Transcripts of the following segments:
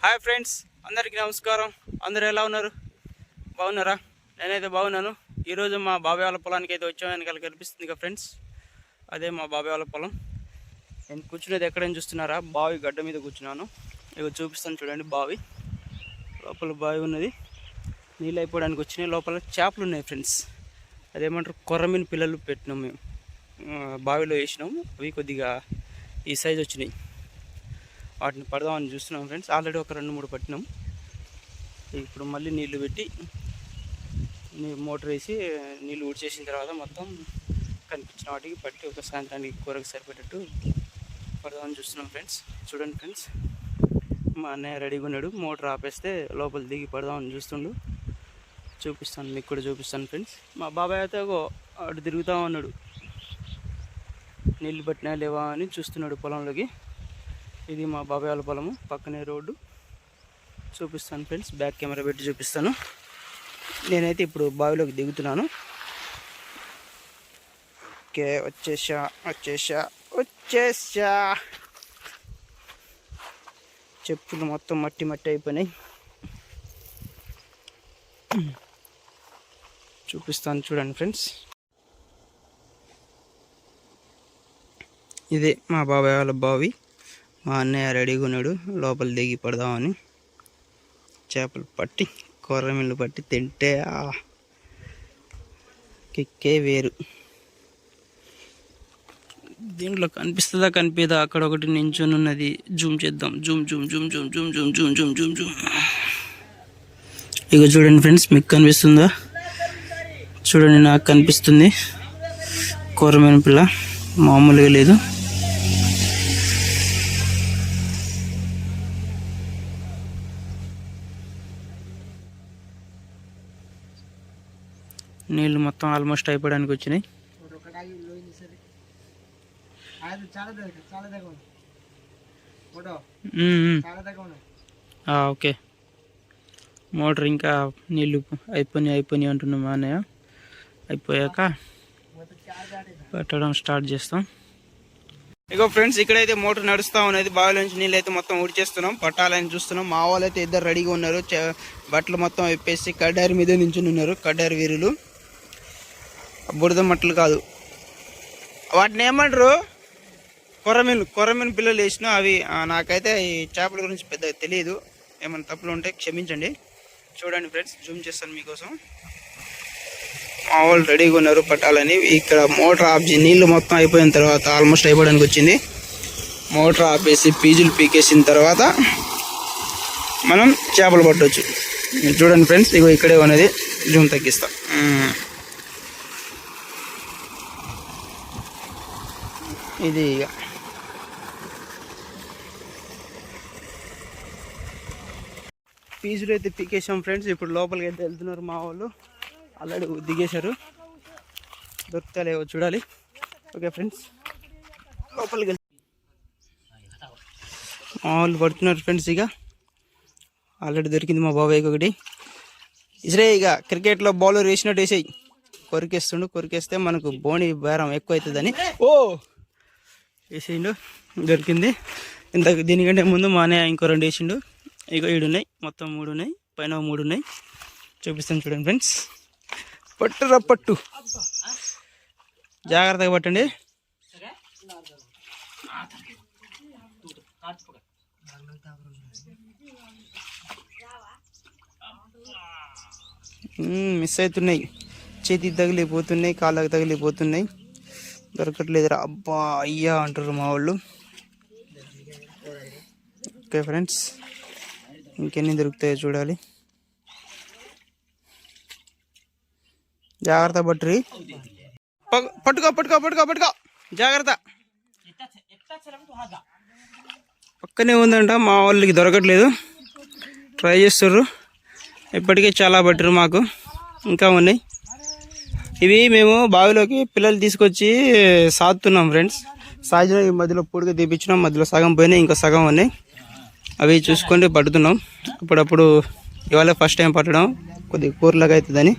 Hi friends అందరికీ నమస్కారం. అందరూ ఎలా ఉన్నారు? బాగున్నారా? నేనైతే బాగున్నాను. ఈరోజు మా బాబాయ్ వాళ్ళ పొలానికి అయితే వచ్చాం. వెనకాల కనిపిస్తుంది కదా ఫ్రెండ్స్. అదే మా బాబాయ్ వాళ్ళ పొలం. నేను కూర్చునేది ఎక్కడైనా చూస్తున్నారా? బావి గడ్డ మీద కూర్చున్నాను. ఇక చూపిస్తాను చూడండి బావి. లోపల బావి ఉన్నది. నీళ్ళు అయిపోవడానికి వచ్చినాయి. లోపల చేపలు ఉన్నాయి ఫ్రెండ్స్. అదేమంటారు? కొర్రమీన పిల్లలు పెట్టినాం మేము. బావిలో వేసినాము. అవి కొద్దిగా ఈ సైజ్ వచ్చినాయి. వాటిని పడదామని చూస్తున్నాం ఫ్రెండ్స్. ఆల్రెడీ ఒక రెండు మూడు పట్టినాం. ఇప్పుడు మళ్ళీ నీళ్ళు పెట్టి మోటర్ మోటార్ వేసి నీళ్ళు ఊడ్చేసిన తర్వాత మొత్తం కనిపించిన వాటికి పట్టి ఒక సాయంత్రానికి కూరకు సరిపెట్టట్టు పడదామని చూస్తున్నాం ఫ్రెండ్స్. చూడండి ఫ్రెండ్స్. మా అన్నయ్య రెడీగా ఉన్నాడు. మోటార్ ఆపేస్తే లోపల దిగి పడదామని చూస్తుండు. చూపిస్తాను మీకు కూడా చూపిస్తాను ఫ్రెండ్స్. మా బాబాయ్ అయితే ఒక అటు తిరుగుతూ ఉన్నాడు. నీళ్ళు పట్టినా లేవా అని చూస్తున్నాడు పొలంలోకి. ఇది మా బాబాయ్ వాళ్ళ పొలము. పక్కనే రోడ్డు. చూపిస్తాను ఫ్రెండ్స్. బ్యాక్ కెమెరా పెట్టి చూపిస్తాను. నేనైతే ఇప్పుడు బావిలోకి దిగుతున్నాను. ఓకే వచ్చేసా వచ్చేసా వచ్చేసా. చెప్పులు మొత్తం మట్టి మట్టి అయిపోయినాయి. చూపిస్తాను చూడండి ఫ్రెండ్స్. ఇదే మా బాబాయ్ వాళ్ళ బావి. మా అన్నయ్య రెడీగా ఉన్నాడు లోపల దిగి పడదామని. చేపలు పట్టి కొర్రమిళ్ళు పట్టి తింటే ఆ కిక్కే వేరు. దీంట్లో కనిపిస్తుందా కనిపిదా అక్కడ ఒకటి నించుని ఉన్నది. జూమ్ చేద్దాం. Zoom zoom zoom zoom zoom zoom zoom zoom zoom zoom. ఇక చూడండి ఫ్రెండ్స్ మీకు కనిపిస్తుందా? చూడండి నాకు కనిపిస్తుంది. కూరమైన పిల్ల. మామూలుగా లేదు. నీళ్ళు మొత్తం ఆల్మోస్ట్ అయిపోవడానికి వచ్చినాయి. ఓకే. మోటార్ ఇంకా నీళ్ళు అయిపోయి అయిపోయి అంటున్నాం మా అన్నయ్య. అయిపోయాక పెట్టడం స్టార్ట్ చేస్తాం. ఇగో ఫ్రెండ్స్ ఇక్కడైతే మోటార్ నడుస్తూ ఉన్నది. బావిలో నుంచి నీళ్ళు అయితే మొత్తం ఉడిచేస్తున్నాం పట్టాలని చూస్తున్నాం. మా వాళ్ళు అయితే ఇద్దరు రెడీగా ఉన్నారు. బట్టలు మొత్తం విప్పేసి కడ్డారి మీద నించుని ఉన్నారు. కడ్డారి వీరులు. బురద మట్టలు కాదు. వాటిని ఏమంటారు? కొర్రమీను కొర్రమీను పిల్లలు వేసిన అవి నాకైతే ఈ చేపల గురించి పెద్దగా తెలియదు. ఏమైనా తప్పులు ఉంటే క్షమించండి. చూడండి ఫ్రెండ్స్ జూమ్ చేస్తాను మీకోసం. మా వాళ్ళు రెడీగా ఉన్నారు పట్టాలని. ఇక్కడ మోటార్ ఆఫ్ చేసి నీళ్ళు మొత్తం అయిపోయిన తర్వాత ఆల్మోస్ట్ అయిపోవడానికి వచ్చింది. మోటార్ ఆపేసి పీజులు పీకేసిన తర్వాత మనం చేపలు పట్టవచ్చు మీరు చూడండి ఫ్రెండ్స్ ఇగో ఇక్కడే ఉన్నది. జూమ్ తగ్గిస్తాం. ఇది ఇక పీసులు అయితే పీకేసాం ఫ్రెండ్స్. ఇప్పుడు లోపలికి అయితే వెళ్తున్నారు మా వాళ్ళు. ఆల్రెడీ దిగేశారు. దొరుకుతలేవో చూడాలి. Okay friends. లోపలికి వెళ్తే మా వాళ్ళు పడుతున్నారు ఫ్రెండ్స్ ఇక. ఆల్రెడీ దొరికింది మా బాబాయ్కి ఒకటి. ఇసరే ఇక క్రికెట్లో బౌలర్ వేసినట్టు వేసేయి. కొరికేస్తుండు కొరికేస్తే మనకు బోని బేరం ఎక్కువ అవుతుందని ఓ! వేసేయండు దొరికింది. ఇంత దీనికంటే ముందు మానే ఇంకో రెండు వేసిండు. ఇక ఏడు ఉన్నాయి మొత్తం మూడు ఉన్నాయి పైన మూడు ఉన్నాయి చూపిస్తాను చూడండి ఫ్రెండ్స్. పట్టురా పట్టు. జాగ్రత్తగా పట్టండి. మిస్ అవుతున్నాయి. చేతికి తగిలిపోతున్నాయి కాళ్ళకి తగిలిపోతున్నాయి. దొరకట్లేదురా. అబ్బా అయ్యా అంటారు మా వాళ్ళు. ఓకే ఫ్రెండ్స్ ఇంకెన్ని దొరుకుతాయో చూడాలి. జాగ్రత్త పట్టురి పట్టుకో పట్టుకో పట్టుకో పట్టుకో. జాగ్రత్త. పక్కనే ఉందంట మా వాళ్ళకి దొరకట్లేదు. ట్రై చేస్తుర్రు. ఇప్పటికే చాలా పట్టారు మాకు. ఇంకా ఉన్నాయి. ఇవి మేము బావిలోకి పిల్లలు తీసుకొచ్చి సాగుతున్నాం ఫ్రెండ్స్. సాధ్యం ఈ మధ్యలో పొడిగా తీపించినాం మధ్యలో సగం పోయినాయి ఇంకా సగం ఉన్నాయి. అవి చూసుకొని పడుతున్నాం. అప్పుడప్పుడు ఇవాళ ఫస్ట్ టైం పట్టడం కొద్దిగా కూరలాగా అవుతుందని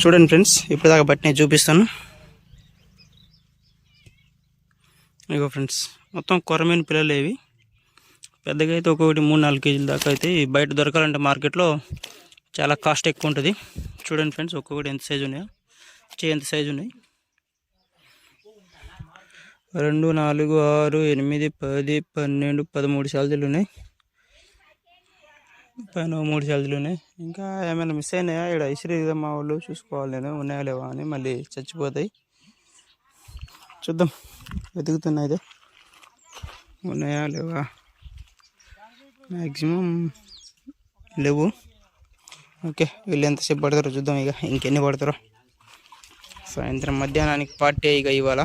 చూడండి ఫ్రెండ్స్ ఇప్పుడు దాకా నేను చూపిస్తాను. ఇగో ఫ్రెండ్స్ మొత్తం కొరమైన పిల్లలు ఇవి పెద్దగా అయితే ఒక్కొక్కటి మూడు నాలుగు కేజీల దాకా అయితే బయట దొరకాలంటే మార్కెట్లో చాలా కాస్ట్ ఎక్కువ ఉంటుంది. చూడండి ఫ్రెండ్స్ ఒక్కొక్కటి ఎంత సైజు ఉన్నాయో. చే ఎంత సైజు ఉన్నాయి. రెండు నాలుగు ఆరు ఎనిమిది పది పన్నెండు పదమూడు సార్జీలు ఉన్నాయి. పైన మూడు సార్జీలు ఉన్నాయి. ఇంకా ఏమైనా మిస్ అయినాయా? ఇక్కడ ఇసిరి మా వాళ్ళు చూసుకోవాలి నేను. ఉన్నాయా లేవా అని మళ్ళీ చచ్చిపోతాయి. చూద్దాం. వెతుకుతున్నాయి అయితే ఉన్నాయా లేవా? మ్యాక్సిమం లేవు. ఓకే. వీళ్ళు ఎంతసేపు పడతారో చూద్దాం ఇక. ఇంకెన్ని పడతారో. సాయంత్రం మధ్యాహ్నానికి పార్టీ ఇక ఇవాళ.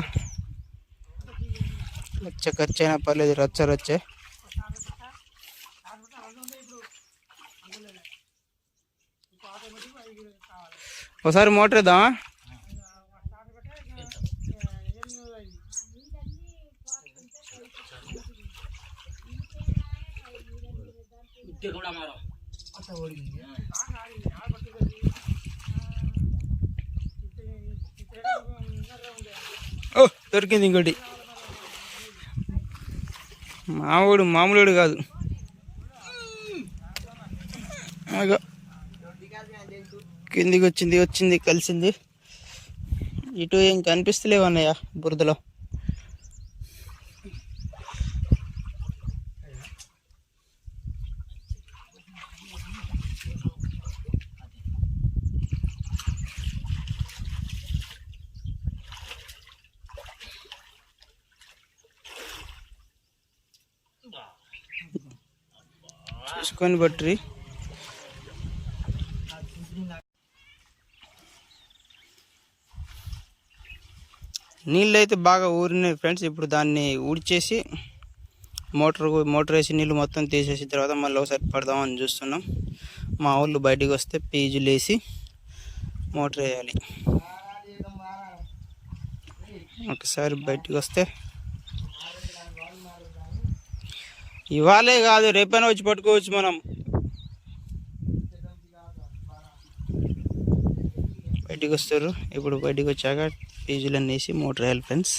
రచ్చ ఖర్చైనా పర్లేదు రచ్చ రచ్చే. ఒకసారి మోటర్ ఇద్దామా ఓ దొరికింది ఇంకోటి. మామూడు మామూలుడు కాదు. కిందికి వచ్చింది వచ్చింది కలిసింది. ఇటు ఏం కనిపిస్తలేవు అన్నయ్య బురదలో. చూసుకొని బట్టి నీళ్ళు అయితే బాగా ఊరినాయి ఫ్రెండ్స్. ఇప్పుడు దాన్ని ఊడ్చేసి మోటార్ మోటార్ వేసి నీళ్ళు మొత్తం తీసేసిన తర్వాత మళ్ళీ ఒకసారి పడదామని చూస్తున్నాం. మా వాళ్ళు బయటికి వస్తే పీజులు వేసి మోటార్ వేయాలి. ఒకసారి బయటికి వస్తే ఇవాళే కాదు రేపైనా వచ్చి పట్టుకోవచ్చు మనం. బయటికి వస్తారు. ఇప్పుడు బయటికి వచ్చాక పీజులన్నీ వేసి మోటార్ వేయాలి ఫ్రెండ్స్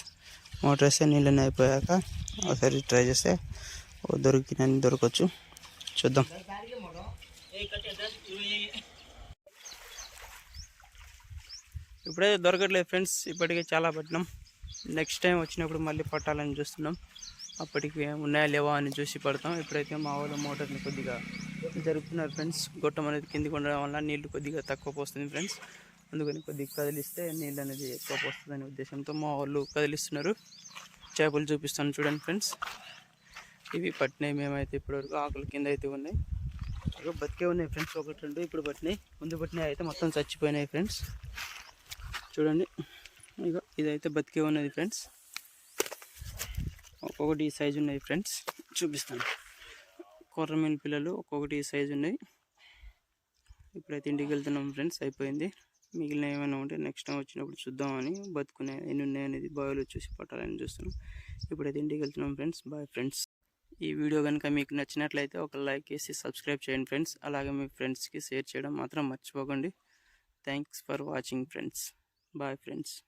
మోటార్ వేస్తే నీళ్ళని అయిపోయాక ఒకసారి ట్రై చేస్తే దొరికిన దొరకవచ్చు చూద్దాం. ఇప్పుడైతే దొరకట్లేదు ఫ్రెండ్స్ ఇప్పటికే చాలా పట్టినాం. నెక్స్ట్ టైం వచ్చినప్పుడు మళ్ళీ పట్టాలని చూస్తున్నాం. అప్పటికి ఉన్నాయా లేవా అని చూసి పడతాం. ఇప్పుడైతే మా వాళ్ళు మోటార్ని కొద్దిగా జరుపుతున్నారు ఫ్రెండ్స్ గొట్టం అనేది కిందికి ఉండడం వల్ల నీళ్ళు కొద్దిగా తక్కువ పోస్తుంది ఫ్రెండ్స్. అందుకని కొద్దిగా కదిలిస్తే నీళ్ళు అనేది ఎక్కువ పోస్తుందనే ఉద్దేశంతో మా వాళ్ళు కదిలిస్తున్నారు. చేపలు చూపిస్తాను చూడండి ఫ్రెండ్స్. ఇవి పట్టినాయి మేమైతే ఇప్పటివరకు. ఆకుల కింద అయితే ఉన్నాయి. బతికే ఉన్నాయి ఫ్రెండ్స్. ఒకటి రెండు ఇప్పుడు పట్టినాయి. ముందు పట్టినాయి అయితే మొత్తం చచ్చిపోయినాయి ఫ్రెండ్స్. చూడండి. ఇక ఇదైతే బతికే ఉన్నది ఫ్రెండ్స్. ఒక్కొక్కటి సైజు ఉన్నాయి ఫ్రెండ్స్. చూపిస్తాను. కొర్రమీన్ పిల్లలు ఒక్కొక్కటి సైజు ఉన్నాయి. ఇప్పుడైతే ఇంటికి వెళ్తున్నాం ఫ్రెండ్స్ అయిపోయింది. మిగిలిన ఏమైనా ఉంటే నెక్స్ట్ టైం వచ్చినప్పుడు చూద్దామని బతుకునే ఎన్ని ఉన్నాయనేది బావిలో చూసి పట్టాలని చూస్తున్నాం. ఇప్పుడైతే ఇంటికి వెళ్తున్నాం ఫ్రెండ్స్. Bye friends. ఈ వీడియో కనుక మీకు నచ్చినట్లయితే ఒక లైక్ వేసి సబ్స్క్రైబ్ చేయండి ఫ్రెండ్స్. అలాగే మీ ఫ్రెండ్స్కి షేర్ చేయడం మాత్రం మర్చిపోకండి. Thanks for watching friends. Bye friends.